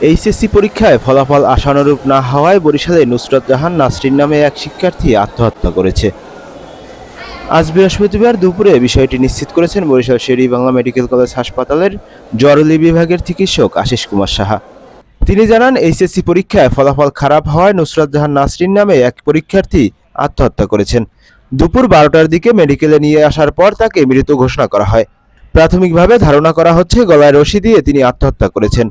HSC পরীক্ষায় ফলাফল আশানুরূপ না হওয়ায় বরিশালে নুসরত জাহান নাসরিন নামে এক শিক্ষার্থী আত্মহত্যা করেছে। আজ বৃহস্পতিবার দুপুরে বিষয়টি নিশ্চিত করেছেন বরিশাল শেরি বাংলা মেডিকেল কলেজ হাসপাতালের জরুরি বিভাগের চিকিৎসক আশিস কুমার সাহা। তিনি জানান, এইচএসসি পরীক্ষায় ফলাফল খারাপ হওয়ায় নুসরত জাহান নাসরিন নামে এক পরীক্ষার্থী আত্মহত্যা করেছেন। দুপুর বারোটার দিকে মেডিকেলে নিয়ে আসার পর তাকে মৃত ঘোষণা করা হয়। প্রাথমিকভাবে ধারণা করা হচ্ছে, গলায় রশি দিয়ে তিনি আত্মহত্যা করেছেন।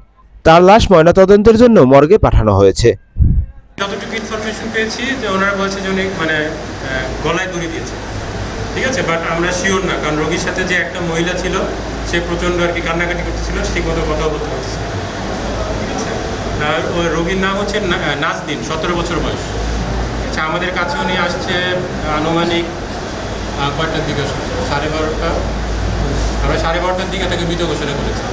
তার লাশ ময়নাতদন্তের জন্য মর্গে পাঠানো হয়েছে। যতটুকু ইনফরমেশন পেয়েছি যে ওনারা বলছে যে মানে গলায় দড়ি দিয়েছে ঠিক আছে? বাট আমরা শিওর না, কারণ রোগীর সাথে যে একটা মহিলা ছিল, সে প্রচণ্ড আর কি কান্নাকাটি করতেছিল, ঠিক মতো কথা বলতে পারছে আর রোগীর নাম হচ্ছে নাজদিন, সতেরো বছর বয়স। আচ্ছা আমাদের কাছে উনি আসছে আনুমানিক কয়টার দিকে সাড়ে বারোটা? আমরা সাড়ে বারোটার দিকে তাকে মৃত ঘোষণা করেছি।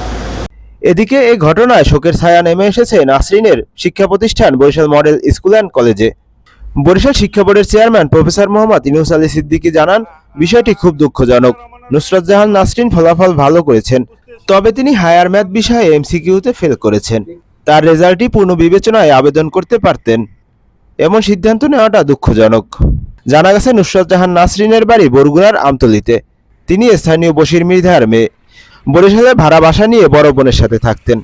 এদিকে এই ঘটনায় শোকের ছায়া নেমে এসেছে নাসরিনের শিক্ষা প্রতিষ্ঠান বরিশাল মডেল স্কুল অ্যান্ড কলেজে। বরিশাল শিক্ষা বোর্ডের চেয়ারম্যান প্রফেসর মোহাম্মদ ইনুস আলী সিদ্দিকী জানান, বিষয়টি খুব দুঃখজনক। নুসরত জাহান নাসরিন ফলাফল ভালো করেছেন, তবে তিনি হায়ার ম্যাথ বিষয়ে এমসিকিউতে ফেল করেছেন। তার রেজাল্টটি পূর্ণ বিবেচনায় আবেদন করতে পারতেন। এমন সিদ্ধান্ত নেওয়াটা দুঃখজনক। জানা গেছে, নুসরত জাহান নাসরিনের বাড়ি বরগুনার আমতলিতে। তিনি স্থানীয় বশির মৃধার মেয়ে। বরিশালে ভাড়া বাসা নিয়ে বড় বোনের সাথে থাকতেন।